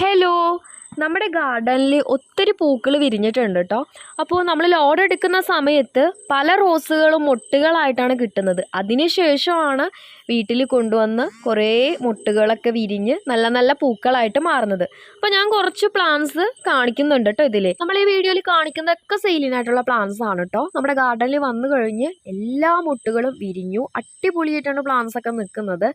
Hello നമ്മുടെ ഗാർഡനിൽ ഒത്തിരി പൂക്കൾ വിരിഞ്ഞിട്ടുണ്ട് കേട്ടോ അപ്പോൾ നമ്മൾ ലോഡ് എടുക്കുന്ന സമയത്ത് പല റോസുകളും മുട്ടുകളായിട്ടാണ് കിട്ടുന്നത്. അതിന് ശേഷമാണ് വീട്ടിൽ കൊണ്ടുവന്ന് കുറേ മുട്ടുകളൊക്കെ വിരിഞ്ഞ് നല്ല നല്ല പൂക്കളായിട്ട് മാറുന്നത്. അപ്പോൾ ഞാൻ കുറച്ച് പ്ലാന്റ്സ് കാണിക്കുന്നുണ്ട് കേട്ടോ ഇതിൽ നമ്മൾ ഈ വീഡിയോയിൽ കാണിക്കുന്നതൊക്കെ സെയിലിനായിട്ടുള്ള പ്ലാന്റ്സ് ആണ് കേട്ടോ നമ്മുടെ ഗാർഡനിൽ വന്നു കഴിഞ്ഞ് എല്ലാ മുട്ടുകളും വിരിഞ്ഞു അടിപൊളിയായിട്ടാണ് പ്ലാന്റ്സ് ഒക്കെ നിൽക്കുന്നത്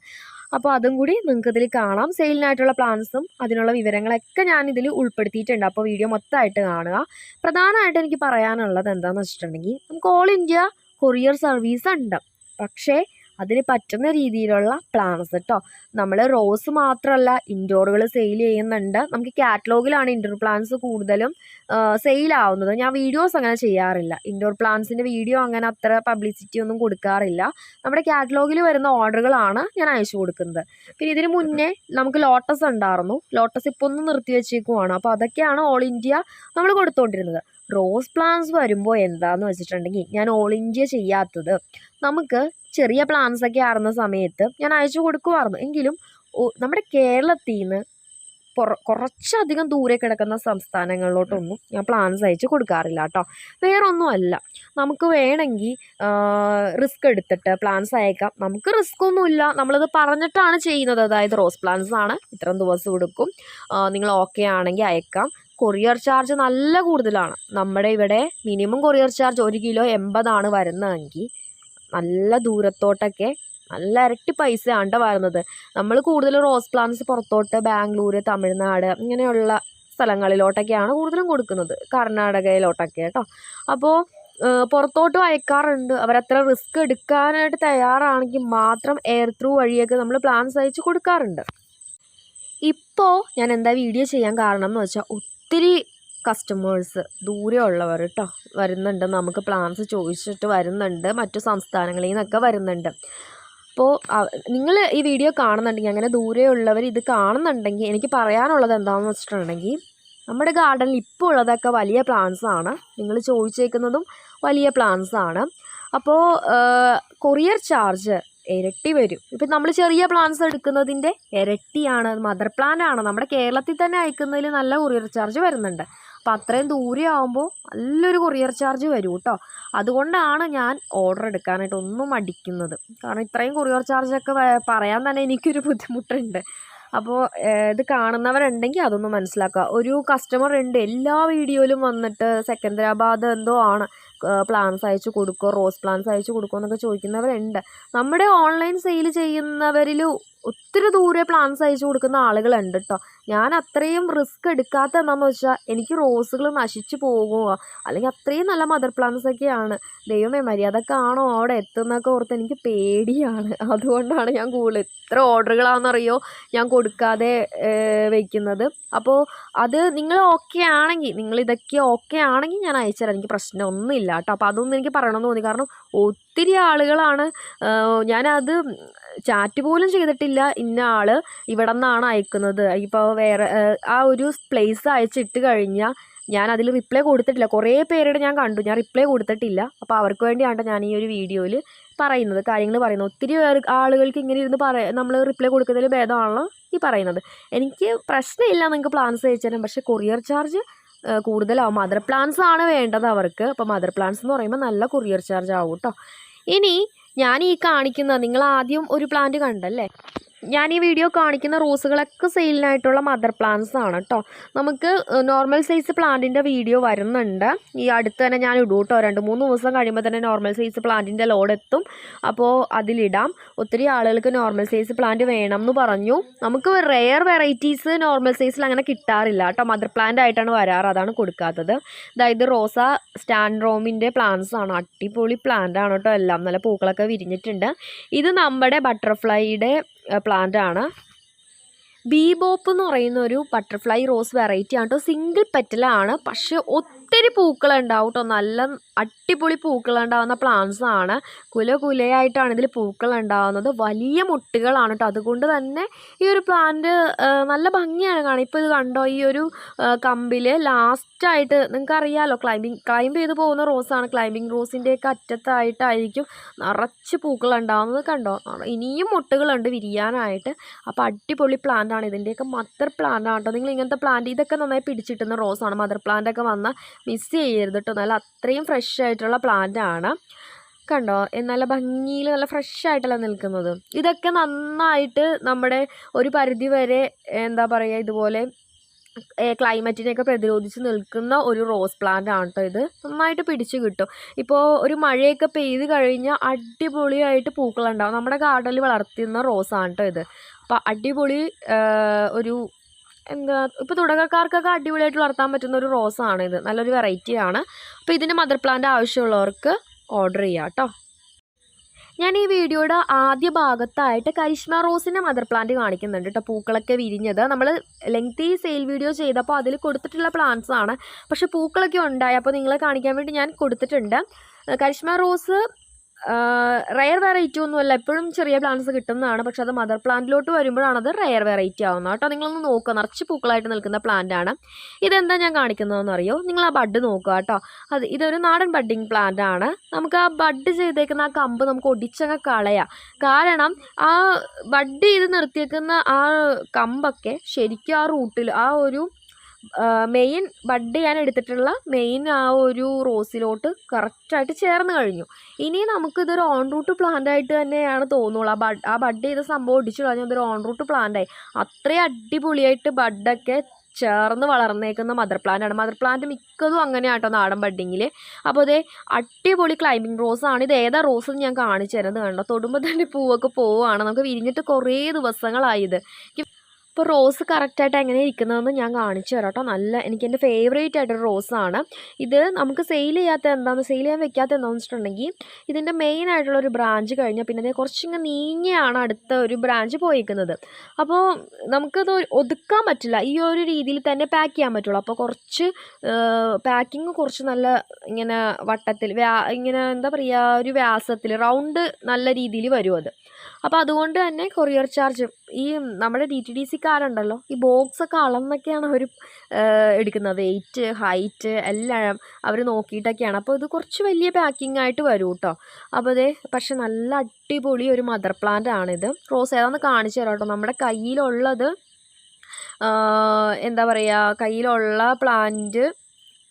അപ്പോൾ അതും കൂടി നിങ്ങൾക്ക് ഇതിൽ കാണാം. സെയിലിനായിട്ടുള്ള പ്ലാൻസും അതിനുള്ള വിവരങ്ങളൊക്കെ ഞാൻ ഇതിൽ ഉൾപ്പെടുത്തിയിട്ടുണ്ട്. അപ്പോൾ വീഡിയോ മൊത്തമായിട്ട് കാണുക. പ്രധാനമായിട്ട് എനിക്ക് പറയാനുള്ളത് എന്താണെന്ന് വെച്ചിട്ടുണ്ടെങ്കിൽ നമുക്ക് ഓൾ ഇന്ത്യ കൊറിയർ സർവീസ് ഉണ്ട്. പക്ഷേ അതിന് പറ്റുന്ന രീതിയിലുള്ള പ്ലാൻസ് കേട്ടോ നമ്മൾ റോസ് മാത്രമല്ല ഇൻഡോറുകൾ സെയിൽ ചെയ്യുന്നുണ്ട്. നമുക്ക് കാറ്റലോഗിലാണ് ഇൻഡോർ പ്ലാൻസ് കൂടുതലും സെയിലാവുന്നത് ഞാൻ വീഡിയോസ് അങ്ങനെ ചെയ്യാറില്ല. ഇൻഡോർ പ്ലാന്റ്സിന്റെ വീഡിയോ അങ്ങനെ അത്ര പബ്ലിസിറ്റി ഒന്നും കൊടുക്കാറില്ല. നമ്മുടെ കാറ്റലോഗിൽ വരുന്ന ഓർഡറുകളാണ് ഞാൻ അയച്ചു കൊടുക്കുന്നത്. പിന്നെ ഇതിന് മുന്നേ നമുക്ക് ലോട്ടസ് ഉണ്ടായിരുന്നു. ലോട്ടസ് ഇപ്പോൾ ഒന്ന് നിർത്തി വെച്ചേക്കുവാണ് അപ്പോൾ അതൊക്കെയാണ് ഓൾ ഇന്ത്യ നമ്മൾ കൊടുത്തുകൊണ്ടിരുന്നത് റോസ് പ്ലാന്റ്സ് വരുമ്പോൾ എന്താന്ന് വെച്ചിട്ടുണ്ടെങ്കിൽ ഞാൻ ഓൾ ഇന്ത്യ ചെയ്യാത്തത്. നമുക്ക് ചെറിയ പ്ലാന്റ്സ് ഒക്കെ ആറുന്ന സമയത്ത് ഞാൻ അയച്ചു കൊടുക്കുമായിരുന്നു. എങ്കിലും നമ്മുടെ കേരളത്തിൽ നിന്ന് കുറച്ചധികം ദൂരെ കിടക്കുന്ന സംസ്ഥാനങ്ങളിലോട്ടൊന്നും ഞാൻ പ്ലാൻസ് അയച്ച് കൊടുക്കാറില്ല കേട്ടോ. വേറൊന്നുമല്ല. നമുക്ക് വേണമെങ്കിൽ റിസ്ക് എടുത്തിട്ട് പ്ലാൻസ് അയക്കാം. നമുക്ക് റിസ്ക് ഒന്നുമില്ല. നമ്മളത് പറഞ്ഞിട്ടാണ് ചെയ്യുന്നത്. അതായത് റോസ് പ്ലാൻസ് ആണ്. ഇത്രയും ദിവസം എടുക്കും. നിങ്ങൾ ഓക്കെ ആണെങ്കിൽ അയക്കാം. കൊറിയർ ചാർജ് നല്ല കൂടുതലാണ്. നമ്മുടെ ഇവിടെ മിനിമം കൊറിയർ ചാർജ് ഒരു കിലോ എൺപതാണ് വരുന്നതെങ്കിൽ നല്ല ദൂരത്തോട്ടൊക്കെ നല്ല ഇരട്ടി പൈസയാണ്ട വരുന്നത്. നമ്മൾ കൂടുതൽ റോസ് പ്ലാന്റ്സ് പുറത്തോട്ട് ബാംഗ്ലൂർ തമിഴ്നാട് ഇങ്ങനെയുള്ള സ്ഥലങ്ങളിലോട്ടൊക്കെയാണ് കൂടുതലും കൊടുക്കുന്നത്. കർണാടകയിലോട്ടൊക്കെ കേട്ടോ. അപ്പോൾ പുറത്തോട്ട് അയക്കാറുണ്ട്. അവരത്ര റിസ്ക് എടുക്കാനായിട്ട് തയ്യാറാണെങ്കിൽ മാത്രം എയർ ത്രൂ വഴിയൊക്കെ നമ്മൾ പ്ലാൻസ് അയച്ച് കൊടുക്കാറുണ്ട്. ഇപ്പോൾ ഞാൻ എന്താ വീഡിയോ ചെയ്യാൻ കാരണം എന്ന് വെച്ചാൽ ഒത്തിരി കസ്റ്റമേഴ്സ് ദൂരെ ഉള്ളവർ കേട്ടോ വരുന്നുണ്ട്. നമുക്ക് പ്ലാൻസ് ചോദിച്ചിട്ട് വരുന്നുണ്ട്. മറ്റു സംസ്ഥാനങ്ങളിൽ നിന്നൊക്കെ വരുന്നുണ്ട്. അപ്പോൾ നിങ്ങൾ ഈ വീഡിയോ കാണുന്നുണ്ടെങ്കിൽ അങ്ങനെ ദൂരെയുള്ളവർ ഇത് കാണുന്നുണ്ടെങ്കിൽ എനിക്ക് പറയാനുള്ളത് എന്താണെന്ന് വെച്ചിട്ടുണ്ടെങ്കിൽ നമ്മുടെ ഗാർഡനിൽ ഇപ്പോൾ ഉള്ളതൊക്കെ വലിയ പ്ലാന്റ്സ് ആണ്. നിങ്ങൾ ചോദിച്ചേക്കുന്നതും വലിയ പ്ലാന്റ്സ് ആണ്. അപ്പോൾ കൊറിയർ ചാർജ് ഇരട്ടി വരും. ഇപ്പം നമ്മൾ ചെറിയ പ്ലാന്റ്സ് എടുക്കുന്നതിന്റെ ഇരട്ടിയാണ് മദർ പ്ലാന്റ് ആണ്. നമ്മുടെ കേരളത്തിൽ തന്നെ അയക്കുന്നതിൽ നല്ല കൊറിയർ ചാർജ് വരുന്നുണ്ട്. അപ്പം അത്രയും ദൂരെ നല്ലൊരു കൊറിയർ ചാർജ് വരും കേട്ടോ അതുകൊണ്ടാണ് ഞാൻ ഓർഡർ എടുക്കാനായിട്ട് ഒന്നും അടിക്കുന്നത് കാരണം ഇത്രയും കൊറിയർ ചാർജൊക്കെ പറയാൻ തന്നെ എനിക്കൊരു ബുദ്ധിമുട്ടുണ്ട്. അപ്പോൾ ഇത് കാണുന്നവരുണ്ടെങ്കിൽ അതൊന്ന് മനസ്സിലാക്കുക. ഒരു കസ്റ്റമർ ഉണ്ട് എല്ലാ വീഡിയോയിലും വന്നിട്ട് സെക്കന്ദരാബാദ് എന്തോ ആണ് പ്ലാൻസ് അയച്ചു കൊടുക്കുക റോസ് പ്ലാൻസ് അയച്ചു കൊടുക്കുക എന്നൊക്കെ ചോദിക്കുന്നവരുണ്ട്. നമ്മുടെ ഓൺലൈൻ സെയിൽ ചെയ്യുന്നവരിൽ ഒത്തിരി ദൂരെ പ്ലാൻസ് അയച്ചു കൊടുക്കുന്ന ആളുകളുണ്ട് കേട്ടോ ഞാൻ അത്രയും റിസ്ക് എടുക്കാത്ത എന്താണെന്ന് വെച്ചാൽ എനിക്ക് റോസുകൾ നശിച്ചു പോകുമോ അല്ലെങ്കിൽ അത്രയും നല്ല മദർ പ്ലാന്റ്സ് ഒക്കെയാണ്. ദൈവമേ മര്യാദക്കാണോ അവിടെ എത്തുന്നൊക്കെ ഓർത്ത് എനിക്ക് പേടിയാണ്. അതുകൊണ്ടാണ് ഞാൻ കൂടുതൽ എത്ര ഓർഡറുകളാണെന്നറിയോ ഞാൻ കൊടുക്കാതെ വയ്ക്കുന്നത് അപ്പോൾ അത് നിങ്ങൾ ഓക്കെ ആണെങ്കിൽ നിങ്ങൾ ഇതൊക്കെ ഓക്കെ ആണെങ്കിൽ ഞാൻ അയച്ചുതരാം. എനിക്ക് പ്രശ്നമൊന്നുമില്ല കേട്ടോ അപ്പോൾ അതൊന്നും എനിക്ക് പറയണമെന്ന് തോന്നി. കാരണം ഒത്തിരി ആളുകളാണ് ഞാനത് ചാറ്റ് പോലും ചെയ്തിട്ടില്ല. ഇന്ന ആൾ ഇവിടെ നിന്നാണ് അയക്കുന്നത്. ഇപ്പോൾ വേറെ ആ ഒരു പ്ലേസ് അയച്ചിട്ട് കഴിഞ്ഞാൽ ഞാൻ അതിൽ റിപ്ലൈ കൊടുത്തിട്ടില്ല. കുറേ പേരുടെ ഞാൻ കണ്ടു. ഞാൻ റിപ്ലൈ കൊടുത്തിട്ടില്ല. അപ്പോൾ അവർക്ക് വേണ്ടിയാണ് ഞാൻ ഈ ഒരു വീഡിയോയിൽ പറയുന്നത് കാര്യങ്ങൾ പറയുന്നത്. ഒത്തിരി പേർ ആളുകൾക്ക് ഇങ്ങനെ ഇരുന്ന് പറ നമ്മൾ റിപ്ലൈ കൊടുക്കുന്നതിൽ ഭേദമാണല്ലോ ഈ പറയുന്നത്. എനിക്ക് പ്രശ്നമില്ല നിങ്ങൾക്ക് പ്ലാൻസ് അയച്ചു തരാം പക്ഷേ കൊറിയർ ചാർജ് കൂടുതലാവും. മദർ പ്ലാൻസ് ആണ് വേണ്ടത് അവർക്ക്. അപ്പോൾ മദർ പ്ലാൻസ് എന്ന് പറയുമ്പോൾ നല്ല കൊറിയർ ചാർജ് ആവും കേട്ടോ ഇനി ഞാൻ ഈ കാണിക്കുന്ന നിങ്ങൾ ആദ്യം ഒരു പ്ലാന്റ് കണ്ടല്ലേ? ഞാൻ ഈ വീഡിയോ കാണിക്കുന്ന റോസുകളൊക്കെ സെയിലിനായിട്ടുള്ള മദർ പ്ലാന്റ്സ് ആണ് കേട്ടോ നമുക്ക് നോർമൽ സൈസ് പ്ലാന്റിന്റെ വീഡിയോ വരുന്നുണ്ട്. ഈ അടുത്ത് തന്നെ ഞാൻ ഇടും കേട്ടോ രണ്ട് മൂന്ന് ദിവസം കഴിയുമ്പോൾ തന്നെ നോർമൽ സൈസ് പ്ലാന്റിന്റെ ലോഡ് എത്തും. അപ്പോൾ അതിലിടാം. ഒത്തിരി ആളുകൾക്ക് നോർമൽ സൈസ് പ്ലാന്റ് വേണം എന്ന് പറഞ്ഞു. നമുക്ക് റെയർ വെറൈറ്റീസ് നോർമൽ സൈസിൽ അങ്ങനെ കിട്ടാറില്ല കേട്ടോ മദർ പ്ലാന്റ് ആയിട്ടാണ് വരാറ്. അതാണ് കൊടുക്കാത്തത്. അതായത് റോസ സ്റ്റാൻഡ് റോമിന്റെ പ്ലാന്റ്സ് ആണ്. അടിപൊളി പ്ലാന്റ് ആണ് കേട്ടോ എല്ലാം നല്ല പൂക്കളൊക്കെ വിരിഞ്ഞിട്ടുണ്ട്. ഇത് നമ്മുടെ ബട്ടർഫ്ലൈയുടെ പ്ലാന്റ് ആണ്. ബീബോപ്പ് എന്ന് പറയുന്ന ഒരു ബട്ടർഫ്ലൈ റോസ് വെറൈറ്റി ആണ് കേട്ടോ സിംഗിൾ പെറ്റലാണ് പക്ഷെ ഒത്തിരി പൂക്കളുണ്ടാവും കേട്ടോ നല്ല അടിപൊളി പൂക്കളുണ്ടാവുന്ന പ്ലാന്റ്സ് ആണ്. കുല കുലയായിട്ടാണ് ഇതിൽ പൂക്കളുണ്ടാവുന്നത്. വലിയ മുട്ടുകളാണ് കേട്ടോ അതുകൊണ്ട് തന്നെ ഈ ഒരു പ്ലാന്റ് നല്ല ഭംഗിയാണ് കാണാൻ. ഇപ്പോൾ ഇത് കണ്ടോ? ഈ ഒരു കമ്പിൽ ലാസ്റ്റായിട്ട് നിങ്ങൾക്ക് അറിയാമല്ലോ ക്ലൈമ്പിങ് ക്ലൈംബ് ചെയ്ത് പോകുന്ന റോസാണ് ക്ലൈമ്പിങ് റോസിന്റെയൊക്കെ അറ്റത്തായിട്ടായിരിക്കും നിറച്ച് പൂക്കളുണ്ടാവുന്നത് കണ്ടോ? ഇനിയും മുട്ടുകളുണ്ട് വിരിയാനായിട്ട്. അപ്പോൾ അടിപൊളി പ്ലാന്റ് ആണ്. ഇതിന്റെയൊക്കെ മദർ ആണ് കേട്ടോ നിങ്ങൾ ഇങ്ങനത്തെ പ്ലാന്റ് ഇതൊക്കെ നന്നായി പിടിച്ചിട്ടുന്ന റോസാണ് മദർ പ്ലാന്റ് ഒക്കെ വന്നാൽ മിസ് ചെയ്യരുത് കേട്ടോ നല്ല അത്രയും ഫ്രഷ് ആയിട്ടുള്ള പ്ലാന്റ് ആണ്. കണ്ടോ? നല്ല ഭംഗിയിൽ നല്ല ഫ്രഷ് ആയിട്ടല്ല നിൽക്കുന്നത്. ഇതൊക്കെ നന്നായിട്ട് നമ്മുടെ ഒരു പരിധി വരെ എന്താ പറയുക ഇതുപോലെ ക്ലൈമറ്റിനെയൊക്കെ പ്രതിരോധിച്ച് നിൽക്കുന്ന ഒരു റോസ് പ്ലാന്റ് ആണ് കേട്ടോ ഇത്. നന്നായിട്ട് പിടിച്ചു കിട്ടും. ഇപ്പോൾ ഒരു മഴയൊക്കെ പെയ്ത് കഴിഞ്ഞാൽ അടിപൊളിയായിട്ട് പൂക്കളുണ്ടാവും നമ്മുടെ ഗാർഡനിൽ വളർത്തുന്ന റോസാണ് കേട്ടോ ഇത്. അപ്പോൾ അടിപൊളി ഒരു എന്താ ഇപ്പോൾ തുടക്കക്കാർക്കൊക്കെ അടിപൊളിയായിട്ട് വളർത്താൻ പറ്റുന്ന ഒരു റോസാണ് ഇത് നല്ലൊരു വെറൈറ്റിയാണ്. അപ്പോൾ ഇതിന് മദർ പ്ലാന്റ് ആവശ്യമുള്ളവർക്ക് ഓർഡർ ചെയ്യാം കേട്ടോ. ഞാൻ ഈ വീഡിയോയുടെ ആദ്യ ഭാഗത്തായിട്ട് കരിഷ്മ റോസിന്റെ മദർ പ്ലാന്റ് കാണിക്കുന്നുണ്ട് കേട്ടോ. പൂക്കളൊക്കെ വിരിഞ്ഞത്. നമ്മൾ ലെങ്തി സെയിൽ വീഡിയോ ചെയ്തപ്പോൾ അതിൽ കൊടുത്തിട്ടുള്ള പ്ലാന്റ്സ് ആണ്. പക്ഷേ പൂക്കളൊക്കെ ഉണ്ടായി. അപ്പോൾ നിങ്ങളെ കാണിക്കാൻ വേണ്ടി ഞാൻ കൊടുത്തിട്ടുണ്ട്. കരിഷ്മ റോസ് റയർ വെറൈറ്റി ഒന്നുമല്ല. എപ്പോഴും ചെറിയ പ്ലാന്റ്സ് കിട്ടുന്നതാണ്. പക്ഷെ അത് മദർ പ്ലാന്റിലോട്ട് വരുമ്പോഴാണ് അത് റയർ വെറൈറ്റി ആവുന്നത്. കേട്ടോ നിങ്ങളൊന്ന് നോക്കുക നിറച്ച് പൂക്കളായിട്ട് നിൽക്കുന്ന പ്ലാന്റ് ആണ്. ഇതെന്താ ഞാൻ കാണിക്കുന്നതെന്ന് അറിയോ? നിങ്ങൾ ആ ബഡ് നോക്കുക കേട്ടോ. അത് ഇതൊരു നാടൻ ബഡ്ഡിങ് പ്ലാന്റ് ആണ്. നമുക്ക് ആ ബഡ് ചെയ്തേക്കുന്ന ആ കമ്പ് നമുക്ക് ഒടിച്ചങ്ങ് കളയാം. കാരണം ആ ബഡ് ചെയ്ത് നിർത്തിയേക്കുന്ന ആ കമ്പൊക്കെ ശരിക്കും ആ റൂട്ടിൽ ആ ഒരു മെയിൻ ബഡ് ചെയ്യാൻ എടുത്തിട്ടുള്ള മെയിൻ ആ ഒരു റോസിലോട്ട് കറക്റ്റായിട്ട് ചേർന്ന് കഴിഞ്ഞു. ഇനി നമുക്കിതൊരു ഓൺ റൂട്ട് പ്ലാന്റ് ആയിട്ട് തന്നെയാണ് തോന്നുള്ളൂ. ആ ബഡ് ആ ബഡ് ചെയ്ത സംഭവം ഒടിച്ചു കഴിഞ്ഞാൽ ഇതൊരു ഓൺ റൂട്ട് പ്ലാന്റായി അത്രയും അടിപൊളിയായിട്ട് ബഡൊക്കെ ചേർന്ന് വളർന്നേക്കുന്ന മദർ പ്ലാന്റാണ് മദർ പ്ലാന്റ് മിക്കതും അങ്ങനെയാട്ടോ നാടൻ ബഡ്ഡിങ്ങിൽ അപ്പോൾ അതേ അടിപൊളി ക്ലൈമ്പിംഗ് റോസ് ആണ്. ഇത് ഏതാ റോസ് ഞാൻ കാണിച്ചു തരുന്നത് കണ്ടോ? തൊടുമ്പോൾ തന്നെ പൂവൊക്കെ പോവുകയാണ്. നമുക്ക് വിരിഞ്ഞിട്ട് കുറേ ദിവസങ്ങളായത് ഇപ്പോൾ റോസ് കറക്റ്റായിട്ട് എങ്ങനെ ഇരിക്കുന്നതെന്ന് ഞാൻ കാണിച്ചു തരാം കേട്ടോ. നല്ല എനിക്ക് എന്റെ ഫേവറേറ്റ് ആയിട്ടൊരു റോസാണ് ഇത് നമുക്ക് സെയിൽ ചെയ്യാത്ത എന്താണെന്ന് സെയിൽ ചെയ്യാൻ വെക്കാത്ത എന്താണെന്ന് വെച്ചിട്ടുണ്ടെങ്കിൽ ഇതിന്റെ മെയിൻ ആയിട്ടുള്ള ഒരു ബ്രാഞ്ച് കഴിഞ്ഞാൽ പിന്നെ കുറച്ചിങ്ങനെ നീങ്ങിയാണ് അടുത്ത ഒരു ബ്രാഞ്ച് പോയിരിക്കുന്നത് അപ്പോൾ നമുക്കത് ഒതുക്കാൻ പറ്റില്ല. ഈ ഒരു രീതിയിൽ തന്നെ പാക്ക് ചെയ്യാൻ പറ്റുള്ളൂ. അപ്പോൾ കുറച്ച് പാക്കിങ് കുറച്ച് നല്ല ഇങ്ങനെ വട്ടത്തിൽ ഇങ്ങനെ എന്താ പറയുക ഒരു വ്യാസത്തിൽ റൗണ്ട് നല്ല രീതിയിൽ വരും അത്. അപ്പോൾ അതുകൊണ്ട് തന്നെ കൊറിയർ ചാർജ്. ഈ നമ്മുടെ ഡി ടി ഡി സിക്കാരുണ്ടല്ലോ ഈ ബോക്സ് ഒക്കെ അളന്നൊക്കെയാണ് അവർ എടുക്കുന്നത്. വെയിറ്റ് ഹൈറ്റ് എല്ലാം അവർ നോക്കിയിട്ടൊക്കെയാണ്. അപ്പോൾ ഇത് കുറച്ച് വലിയ പാക്കിംഗ് ആയിട്ട് വരും കേട്ടോ അപ്പോൾ അതേ പക്ഷെ നല്ല അടിപൊളി ഒരു മദർ പ്ലാന്റ് ആണിത്. റോസ് ഏതാണെന്ന് കാണിച്ചു തരാം കേട്ടോ നമ്മുടെ കയ്യിലുള്ളത് എന്താ പറയുക കയ്യിലുള്ള പ്ലാന്റ്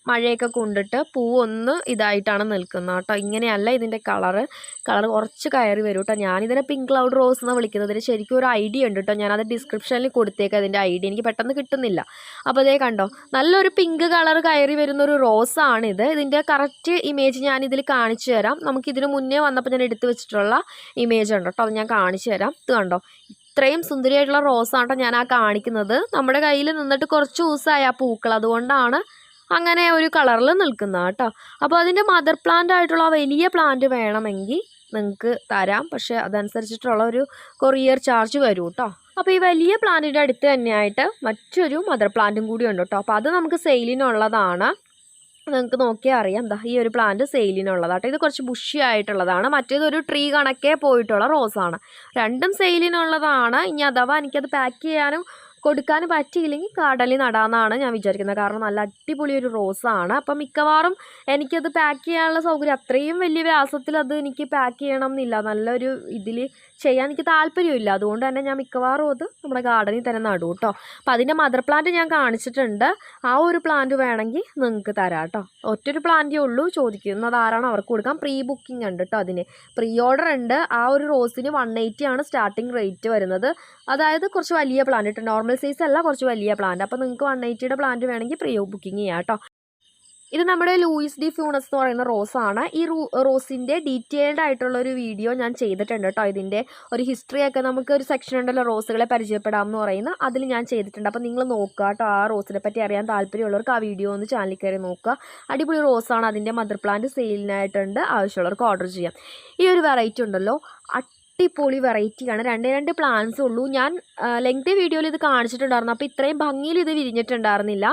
മഴയൊക്കെ കൊണ്ടിട്ട് പൂവൊന്ന് ഇതായിട്ടാണ് നിൽക്കുന്നത് കേട്ടോ. ഇങ്ങനെയല്ല ഇതിന്റെ കളറ്. കളർ കുറച്ച് കയറി വരും കേട്ടോ. ഞാനിതിനെ പിങ്ക് ക്ലൗഡ് റോസ് എന്ന് വിളിക്കുന്നത്. ഇതിന് ശരിക്കും ഒരു ഐഡിയ ഉണ്ട് കേട്ടോ. ഞാനത് ഡിസ്ക്രിപ്ഷനിൽ കൊടുത്തേക്കാം അതിന്റെ ഐഡിയ എനിക്ക് പെട്ടെന്ന് കിട്ടുന്നില്ല. അപ്പോൾ അതേ കണ്ടോ നല്ലൊരു പിങ്ക് കളർ കയറി വരുന്ന ഒരു റോസാണിത്. ഇതിന്റെ കറക്റ്റ് ഇമേജ് ഞാനിതിൽ കാണിച്ചു തരാം. നമുക്ക് ഇതിന് മുന്നേ വന്നപ്പോൾ ഞാൻ എടുത്തു വെച്ചിട്ടുള്ള ഇമേജ് ഉണ്ട് കേട്ടോ. അത് ഞാൻ കാണിച്ചു തരാം. ഇത് കണ്ടോ ഇത്രയും സുന്ദരിയായിട്ടുള്ള റോസാണ് കേട്ടോ ഞാൻ ആ കാണിക്കുന്നത്. നമ്മുടെ കയ്യിൽ നിന്നിട്ട് കുറച്ച് ദിവസമായി ആ പൂക്കൾ. അതുകൊണ്ടാണ് അങ്ങനെ ഒരു കളറിൽ നിൽക്കുന്നത് കേട്ടോ. അപ്പോൾ അതിന്റെ മദർ പ്ലാന്റ് ആയിട്ടുള്ള വലിയ പ്ലാന്റ് വേണമെങ്കിൽ നിങ്ങൾക്ക് തരാം. പക്ഷേ അതനുസരിച്ചിട്ടുള്ള ഒരു കൊറിയർ ചാർജ് വരും കേട്ടോ അപ്പോൾ ഈ വലിയ പ്ലാന്റിന്റെ അടുത്ത് തന്നെയായിട്ട് മറ്റൊരു മദർ പ്ലാന്റും കൂടി ഉണ്ട് കേട്ടോ അപ്പോൾ അത് നമുക്ക് സെയിലിനുള്ളതാണ് നിങ്ങൾക്ക് നോക്കിയാൽ അറിയാം. എന്താ ഈ ഒരു പ്ലാന്റ് സെയിലിനുള്ളതാട്ടോ ഇത് കുറച്ച് ബുഷി ആയിട്ടുള്ളതാണ്. മറ്റേത് ഒരു ട്രീ കണക്കേ പോയിട്ടുള്ള റോസാണ് രണ്ടും സെയിലിനുള്ളതാണ് ഇനി അഥവാ എനിക്കത് പാക്ക് ചെയ്യാനും കൊടുക്കാൻ പറ്റിയില്ലെങ്കിൽ കടലിൽ നടാമെന്നാണ് ഞാൻ വിചാരിക്കുന്നത്. കാരണം നല്ല അടിപൊളി ഒരു റോസ് ആണ് അപ്പം മിക്കവാറും എനിക്കത് പാക്ക് ചെയ്യാനുള്ള സൗകര്യം അത്രയും വലിയ വ്യാസത്തിൽ അത് എനിക്ക് പാക്ക് ചെയ്യണം എന്നില്ല നല്ലൊരു ഇതിൽ ചെയ്യാൻ എനിക്ക് താല്പര്യമില്ല. അതുകൊണ്ട് തന്നെ ഞാൻ മിക്കവാറും അത് നമ്മുടെ ഗാർഡനിൽ തന്നെ നടും കേട്ടോ അപ്പം അതിന്റെ മദർ പ്ലാന്റ് ഞാൻ കാണിച്ചിട്ടുണ്ട്. ആ ഒരു പ്ലാന്റ് വേണമെങ്കിൽ നിങ്ങൾക്ക് തരാം കേട്ടോ ഒറ്റൊരു പ്ലാന്റേ ഉള്ളൂ. ചോദിക്കുന്നത് ആരാണ് അവർക്ക് കൊടുക്കാം. പ്രീ ബുക്കിംഗ് ഉണ്ട് കേട്ടോ അതിന്. പ്രീ ഓർഡർ ഉണ്ട്. ആ ഒരു റോസിന് വൺ എയ്റ്റി ആണ് സ്റ്റാർട്ടിങ് റേറ്റ് വരുന്നത്. അതായത് കുറച്ച് വലിയ പ്ലാന്റ് കേട്ടോ സൈസ് അല്ല കുറച്ച് വലിയ പ്ലാന്റ് അപ്പോൾ നിങ്ങൾക്ക് വൺ എയ്റ്റിയുടെ പ്ലാന്റ് വേണമെങ്കിൽ പ്രീ ബുക്കിംഗ് ചെയ്യാം കേട്ടോ. ഇത് നമ്മുടെ ലൂയിസ് ഡി ഫ്യൂണസ് എന്ന് പറയുന്ന റോസാണ് ഈ റോസിന്റെ ഡീറ്റെയിൽഡ് ആയിട്ടുള്ള ഒരു വീഡിയോ ഞാൻ ചെയ്തിട്ടുണ്ട് കേട്ടോ. ഇതിന്റെ ഒരു ഹിസ്റ്ററി ഒക്കെ നമുക്ക് ഒരു സെക്ഷൻ ഉണ്ടല്ലോ റോസുകളെ പരിചയപ്പെടാം എന്ന് പറയുന്ന. അതിൽ ഞാൻ ചെയ്തിട്ടുണ്ട്. അപ്പോൾ നിങ്ങൾ നോക്കുക കേട്ടോ ആ റോസിനെ പറ്റി അറിയാൻ താല്പര്യമുള്ളവർക്ക് ആ വീഡിയോ ഒന്ന് ചാനലിൽ കയറി നോക്കുക. അടിപൊളി റോസാണ് അതിന്റെ മദർ പ്ലാന്റ് സെയിലിനായിട്ടുണ്ട് ആവശ്യമുള്ളവർക്ക് ഓർഡർ ചെയ്യാം. ഈ ഒരു വെറൈറ്റി ഉണ്ടല്ലോ അടിപൊളി വെറൈറ്റിയാണ്. രണ്ടേ രണ്ട് പ്ലാന്റ്സ് ഉള്ളൂ. ഞാൻ ലെങ്തി വീഡിയോയിൽ ഇത് കാണിച്ചിട്ടുണ്ടായിരുന്നു. അപ്പോൾ ഇത്രയും ഭംഗിയിൽ ഇത് വിരിഞ്ഞിട്ടുണ്ടായിരുന്നില്ല.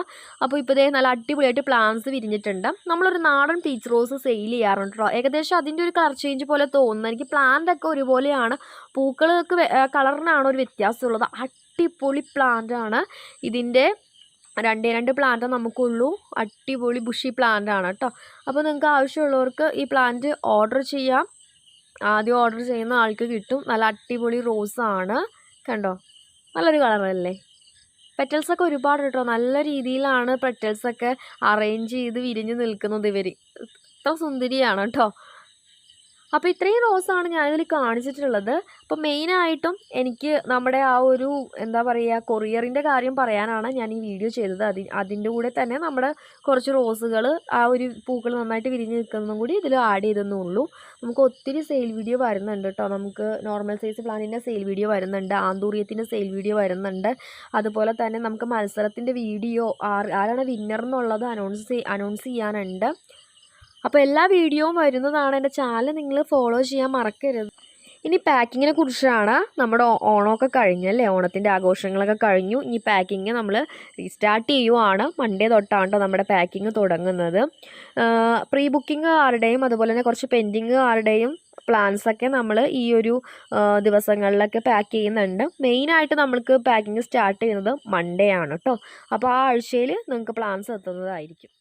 അപ്പോൾ ഇപ്പോൾ ഇതേ നല്ല അടിപൊളിയായിട്ട് പ്ലാന്റ്സ് വിരിഞ്ഞിട്ടുണ്ട്. നമ്മളൊരു നാടൻ പീച്ച് റോസ് സെയിൽ ചെയ്യാറുണ്ട് കേട്ടോ ഏകദേശം അതിന്റെ ഒരു കളർ ചേഞ്ച് പോലെ തോന്നുന്നു. എനിക്ക് പ്ലാന്റ് ഒക്കെ ഒരുപോലെയാണ്. പൂക്കൾക്ക് കളറിനാണ് ഒരു വ്യത്യാസമുള്ളത്. അടിപൊളി പ്ലാന്റ് ആണ്. ഇതിന്റെ രണ്ടേ രണ്ട് പ്ലാന്റ് നമുക്കുള്ളൂ. അടിപൊളി ബുഷി പ്ലാന്റ് ആണ് കേട്ടോ അപ്പോൾ നിങ്ങൾക്ക് ആവശ്യമുള്ളവർക്ക് ഈ പ്ലാന്റ് ഓർഡർ ചെയ്യാം. ആദ്യം ഓർഡർ ചെയ്യുന്ന ആൾക്ക് കിട്ടും. നല്ല അടിപൊളി ആണ്. കണ്ടോ? നല്ലൊരു കളറല്ലേ പെറ്റൽസൊക്കെ ഒരുപാട് കേട്ടോ നല്ല രീതിയിലാണ് പെറ്റൽസൊക്കെ അറേഞ്ച് ചെയ്ത് വിരിഞ്ഞ് നിൽക്കുന്നത് ഇവർ ഇത്ര സുന്ദരിയാണ് കേട്ടോ. അപ്പോൾ ഇത്രയും റോസാണ് ഞാനിതിൽ കാണിച്ചിട്ടുള്ളത്. അപ്പോൾ മെയിനായിട്ടും എനിക്ക് നമ്മുടെ ആ ഒരു എന്താ പറയുക കൊറിയറിന്റെ കാര്യം പറയാനാണ് ഞാൻ ഈ വീഡിയോ ചെയ്തത്. അതി അതിന്റെ കൂടെ തന്നെ നമ്മുടെ കുറച്ച് റോസുകൾ ആ ഒരു പൂക്കൾ നന്നായിട്ട് വിരിഞ്ഞ് നിൽക്കുന്നതും കൂടി ഇതിൽ ആഡ് ചെയ്തെന്നേ ഉള്ളൂ നമുക്ക് ഒത്തിരി സെയിൽ വീഡിയോ വരുന്നുണ്ട് കേട്ടോ നമുക്ക് നോർമൽ സൈസ് പ്ലാനിന്റെ സെയിൽ വീഡിയോ വരുന്നുണ്ട് ആന്തൂറിയത്തിന്റെ സെയിൽ വീഡിയോ വരുന്നുണ്ട്. അതുപോലെ തന്നെ നമുക്ക് മത്സരത്തിന്റെ വീഡിയോ ആരാണ് വിന്നർ എന്നുള്ളത് അനൗൺസ് അനൗൺസ് ചെയ്യാനുണ്ട്. അപ്പോൾ എല്ലാ വീഡിയോയും വരുന്നതാണ് എന്റെ ചാനൽ നിങ്ങൾ ഫോളോ ചെയ്യാൻ മറക്കരുത്. ഇനി പാക്കിങ്ങിനെ കുറിച്ചാണ് നമ്മുടെ ഓണമൊക്കെ കഴിഞ്ഞല്ലേ ഓണത്തിന്റെ ആഘോഷങ്ങളൊക്കെ കഴിഞ്ഞു. ഇനി പാക്കിങ് നമ്മൾ റീസ്റ്റാർട്ട് ചെയ്യുവാണ്. മൺഡേ തൊട്ടാണ് ട്ടോ നമ്മുടെ പാക്കിങ് തുടങ്ങുന്നത്. പ്രീ ബുക്കിംഗ് ആരുടെയും അതുപോലെ തന്നെ കുറച്ച് പെൻഡിങ് ആരുടെയും പ്ലാൻസൊക്കെ നമ്മൾ ഈ ഒരു ദിവസങ്ങളിലൊക്കെ പാക്ക് ചെയ്യുന്നുണ്ട്. മെയിനായിട്ട് നമ്മൾക്ക് പാക്കിങ് സ്റ്റാർട്ട് ചെയ്യുന്നത് മൺഡേ ആണ് കേട്ടോ അപ്പോൾ ആ ആഴ്ചയിൽ നിങ്ങൾക്ക് പ്ലാൻസ് എത്തുന്നതായിരിക്കും.